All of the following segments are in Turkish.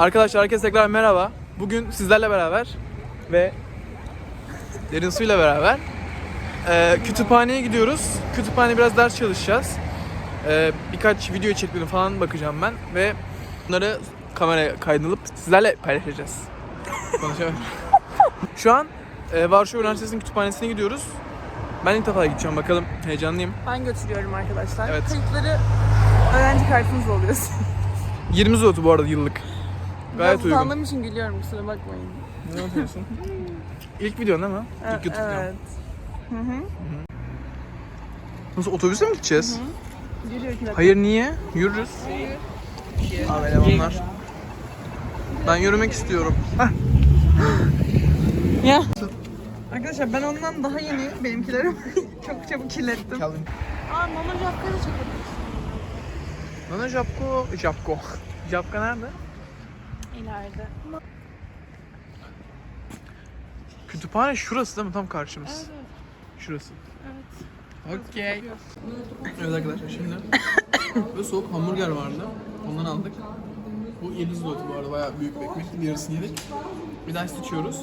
Arkadaşlar herkese tekrar merhaba. Bugün sizlerle beraber ve Derin Su'yla beraber e, kütüphaneye gidiyoruz. Kütüphane biraz ders çalışacağız. E, birkaç video içeriklerine falan bakacağım ben ve bunları kameraya kaydediip sizlerle paylaşacağız. Konuşamıyorum. Şu an e, Varşova Üniversitesi'nin kütüphanesine gidiyoruz. Ben ilk defa gideceğim bakalım. Heyecanlıyım. Ben götürüyorum arkadaşlar. Evet. Kayıtları öğrenci kartınız oluyor. 20 zlotu bu arada yıllık. Gayet Biraz uygun. utandığım için gülüyorum kusura bakmayın. Ne yapıyorsun? İlk videon değil mi? İlk YouTube evet. Hı hı. Nasıl otobüse mi gideceğiz? Geliyor ki Hayır niye? Yürürüz. Abi elemanlar. Ben yürümek istiyorum. Ya. Arkadaşlar ben ondan daha yeni benimkileri çok çabuk kirlettim. Calvin. Aa Nana Jafka'yı da çekebiliriz. Nana Japko. Japko. Japka nerede? İleride. Kütüphane şurası değil mi? Tam karşımız. Evet. Şurası. Evet. Okey. Evet arkadaşlar şimdi ve soğuk hamburger vardı. Ondan aldık. Bu 7 zloty bu arada bayağı büyük bir ekmek. Bir yarısını yedik. Bir daha içiyoruz.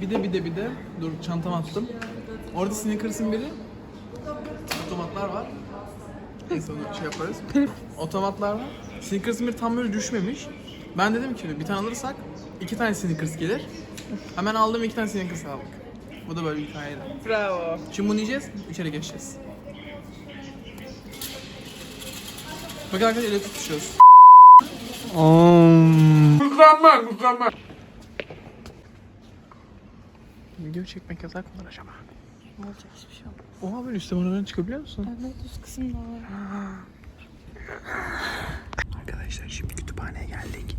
Bir de bir de bir de dur çantama attım. Orada Snickers'ın biri otomatlar var. Neyse onu şey yaparız. Otomatlar var. Snickers'ın biri tam böyle düşmemiş. Ben dedim ki bir tane alırsak iki tane Snickers gelir. Hemen aldım iki tane Snickers aldık. Bu da böyle bir hikayeydi. Bravo. Şimdi bunu yiyeceğiz, içeri geçeceğiz. Bakın arkadaşlar ele tutuşuyoruz. Mükemmel, mükemmel. Video çekmek yasak mıdır acaba? Ne olacak hiçbir şey yok. Oha böyle üstte bana çıkabiliyor musun? Evet üst kısımda var. Arkadaşlar şimdi kütüphaneye geldik.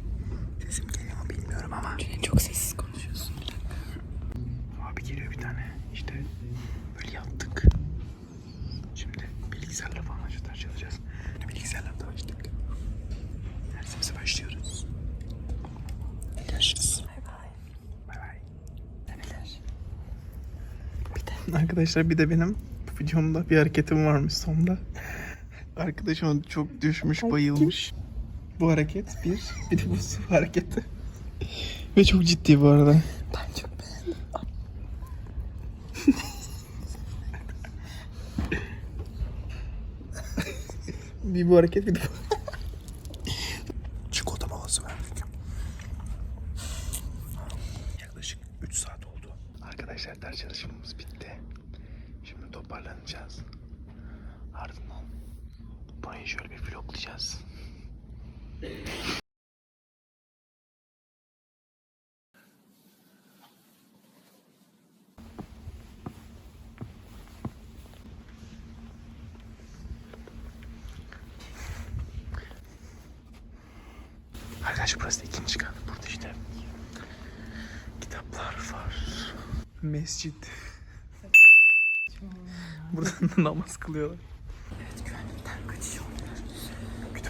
Sesim geliyor mu bilmiyorum ama. Çok sessiz konuşuyorsun. Abi geliyor bir tane. İşte böyle yaptık. Şimdi bilgisayarla falan açıklar çalacağız. Bilgisayarla da açtık. Dersimize başlıyoruz. Görüşürüz. Bay bay. Bay bay. Neler? Bir de. Arkadaşlar bir de benim bu videomda bir hareketim varmış sonda. Arkadaşım çok düşmüş, bayılmış. Bu hareket bir, bir de bu su hareketi. Ve çok ciddi bu arada. Ben çok beğendim. Bir bu hareket bir de bu. Çikolata molası verdik. Yaklaşık 3 saat oldu. Arkadaşlar ders çalışmamız bitti. Şimdi toparlanacağız. Ardından burayı şöyle bir vloglayacağız. Arkadaşlar burası da ikinci kat. Burada işte kitaplar var. Mescit. Buradan da namaz kılıyorlar. Evet.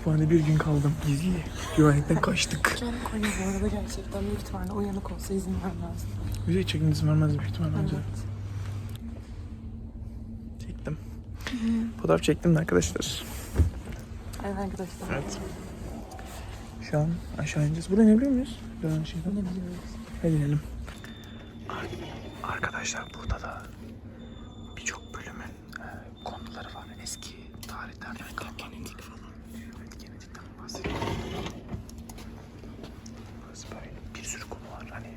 Kütüphanede bir gün kaldım. Gizli. Güvenlikten kaçtık. Can Konya bu arada gerçekten büyük ihtimalle uyanık olsa izin vermezdi. Müzik çekim izin vermez büyük ihtimal bence. Evet. Çektim. Fotoğraf çektim de arkadaşlar. Evet arkadaşlar. Evet. Şu an aşağı ineceğiz. Burada ne biliyor muyuz? Buradan şeyden. Ne biliyoruz? Hadi inelim. Arkadaşlar burada da birçok bölümün e, konuları var. Eski tarihten kalma. Falan. Evet genetikten bahsediyor. Burası böyle bir sürü konu var. Hani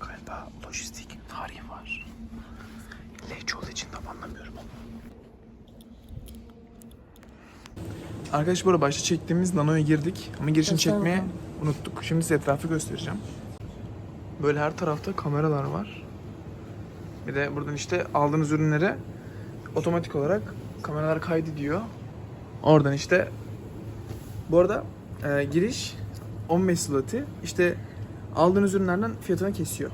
galiba lojistik, tarih var. Lehçe olduğu için tam anlamıyorum ama. Arkadaş bu arada başta çektiğimiz nanoya girdik ama girişini çekmeye unuttuk. Şimdi size etrafı göstereceğim. Böyle her tarafta kameralar var. Bir de buradan işte aldığınız ürünleri otomatik olarak kameralar kaydediyor. Oradan işte bu arada e, giriş 15 zloty. İşte aldığınız ürünlerden fiyatını kesiyor.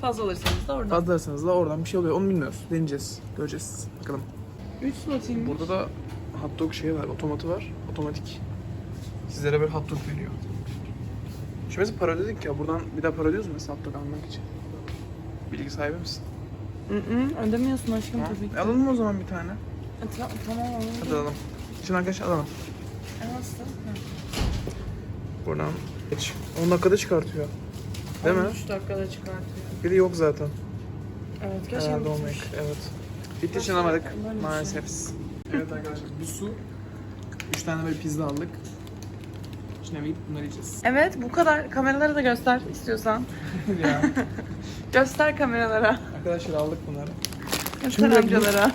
Fazla alırsanız da oradan. Fazla alırsanız da oradan bir şey oluyor. Onu bilmiyoruz. Deneyeceğiz. Göreceğiz. Bakalım. 3 slotiymiş. Burada da hot dog şeyi var, otomatı var. Otomatik. Sizlere böyle hot dog veriyor. Şimdi mesela para ödedik ya, buradan bir daha para ödüyoruz mu mesela hot dog almak için? Bilgi sahibi misin? Hı hı, ödemiyorsun aşkım Ha? tabii ki. E, alalım mı o zaman bir tane? E, ta- tamam olur. Hadi alalım. Şimdi arkadaşlar alalım. E, nasıl? Hı. Buradan Geç. 10 dakikada çıkartıyor. Değil mi? 13 dakikada çıkartıyor. Biri yok zaten. Evet keşke Herhalde bitmiş. Evet. Bitti için alamadık Böyle bir maalesef. Evet arkadaşlar bu su. 3 tane böyle pizza aldık. Şimdi eve gidip bunları yiyeceğiz. Evet bu kadar. Kameraları da göster istiyorsan. ya. Göster kameralara. Arkadaşlar aldık bunları. Göster Şimdi amcalara.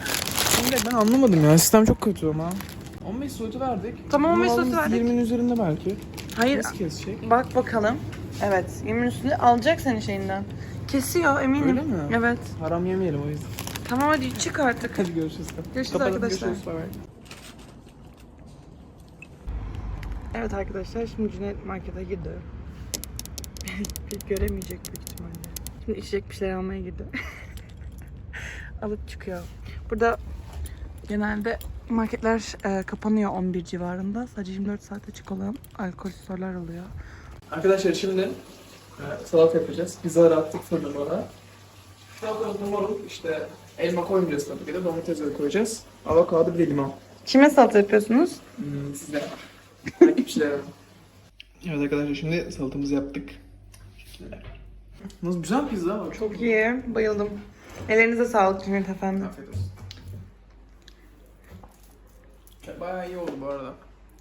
Şimdi ben anlamadım ya. Sistem çok kötü ama. 15 slotu verdik. Tamam, 15 Bunu slotu aldığımız verdik. 20'nin üzerinde belki. Hayır Nasıl kesecek? bak bakalım. Evet yemin üstünde alacak senin şeyinden. Kesiyor eminim. Öyle mi? Evet. Haram yemeyelim o yüzden. Tamam hadi çık artık. Hadi görüşürüz. Görüşürüz Kapatalım, arkadaşlar. Görüşürüz. Bay bay. Evet arkadaşlar şimdi Cüneyt markete girdi. Pek göremeyecek büyük ihtimalle. Şimdi içecek bir şeyler almaya girdi. Alıp çıkıyor. Burada genelde marketler e, kapanıyor 11 civarında. Sadece 24 saat açık olan alkol storelar oluyor. Arkadaşlar şimdi e, salata yapacağız. Pizzaları attık Salatamızda marul, işte elma koymayacağız tabii ki de domatesleri koyacağız. Avokado bir de limon. Kime salata yapıyorsunuz? Hmm, size. Takipçilere. evet arkadaşlar şimdi salatamızı yaptık. Nasıl güzel pizza var. Çok Çok iyi. Bayıldım. Ellerinize sağlık Cüneyt efendim. Afiyet olsun. Bayağı iyi oldu bu arada.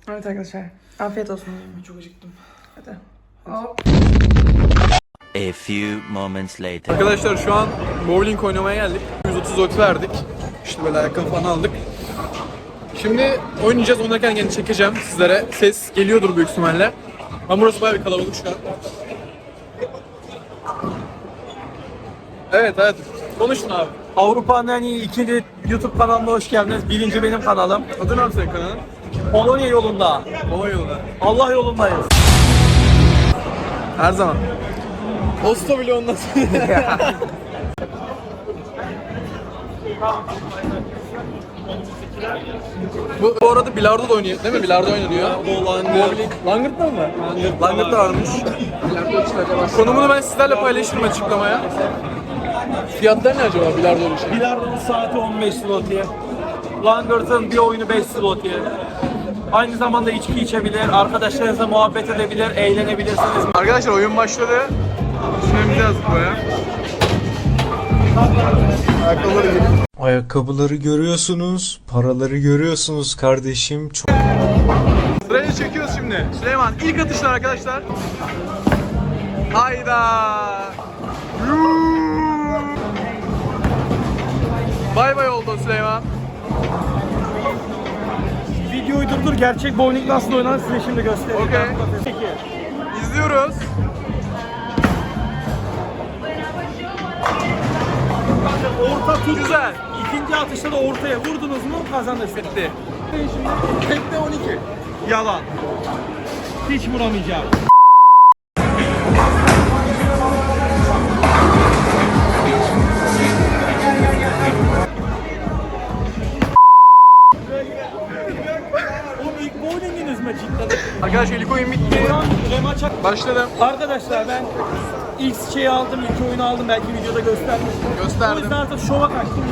Evet arkadaşlar. Afiyet olsun. Ben çok acıktım. Hadi. Hop. A few moments later. Arkadaşlar şu an bowling oynamaya geldik. 130 ot verdik. İşte böyle ayakkabı falan aldık. Şimdi oynayacağız. Oynarken gene çekeceğim sizlere. Ses geliyordur büyük ihtimalle. Ama burası bayağı bir kalabalık şu an. Evet evet. Konuşun abi. Avrupa'nın en iyi ikili YouTube kanalına hoş geldiniz. Birinci benim kanalım. Adın abi senin kanalın? Polonya yolunda. Baba yolda. Allah yolundayız. Her zaman. Osto bile ondan sonra. bu, bu arada bilardo da oynuyor değil mi? Bilardo oynanıyor. Bowling. Langırt'ta mı? Langırt'ta varmış. Konumunu ben sizlerle paylaşırım açıklamaya. Fiyatları ne acaba bilardo şey? Bilardonun saati 15 zloty. Langırt'ın bir oyunu 5 zloty. Aynı zamanda içki içebilir, arkadaşlarınızla muhabbet edebilir, eğlenebilirsiniz. Arkadaşlar oyun başladı. Ayakkabıları görüyorsunuz, paraları görüyorsunuz kardeşim. Çok Sırayla çekiyoruz şimdi. Süleyman ilk atışlar arkadaşlar. Hayda. Bay bay oldu Süleyman. Videoyu durdur, gerçek bowling nasıl oynanır size şimdi göstereyim. Okey. İzliyoruz. Orta tut. Güzel. İkinci atışta da ortaya vurdunuz mu kazanırsınız. Bitti. Tekte 12. Yalan. Hiç vuramayacağım. Arkadaşlar ilk oyun bitti. Başladım. Arkadaşlar ben ilk şeyi aldım, ilk oyunu aldım. Belki videoda göstermiştim. O Gösterdim. yüzden artık şova kaçtım.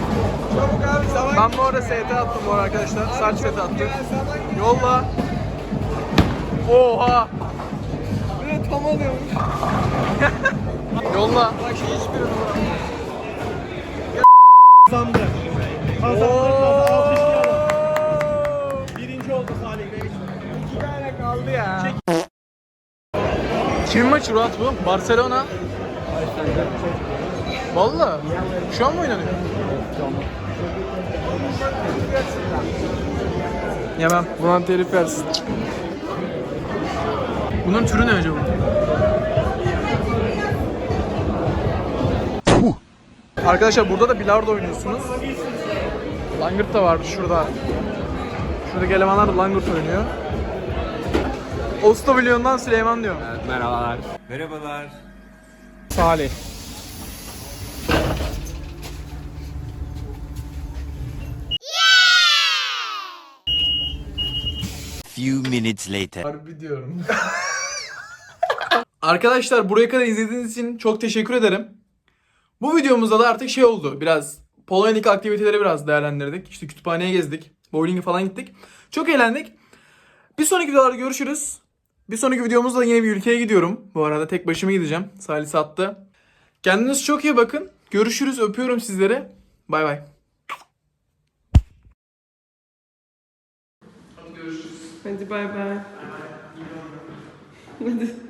Ben bu arada ST attım bu arada arkadaşlar. Saç ST attım. Yolla. Oha. Evet tam alıyormuş. Yolla. Bak şey hiçbiri Kazandı. Maçı Ruat bu? Barcelona. Valla. Şu an mı oynanıyor? Yemem. Buna telif versin. Bunun türü ne acaba? Arkadaşlar burada da bilardo oynuyorsunuz. Langırt da var şurada. Şuradaki elemanlar da langırt oynuyor. Osto Milyon'dan Süleyman diyor. Merhabalar. Salih. Few minutes later. Harbi diyorum. Arkadaşlar buraya kadar izlediğiniz için çok teşekkür ederim. Bu videomuzda da artık şey oldu. Biraz Polonya'daki aktiviteleri biraz değerlendirdik. İşte kütüphaneye gezdik. Bowling'e falan gittik. Çok eğlendik. Bir sonraki videolarda görüşürüz. Bir sonraki videomuzda yine bir ülkeye gidiyorum. Bu arada tek başıma gideceğim. Salih sattı. Kendinize çok iyi bakın. Görüşürüz. Öpüyorum sizleri. Bay bay. Hadi bay bay. Hadi.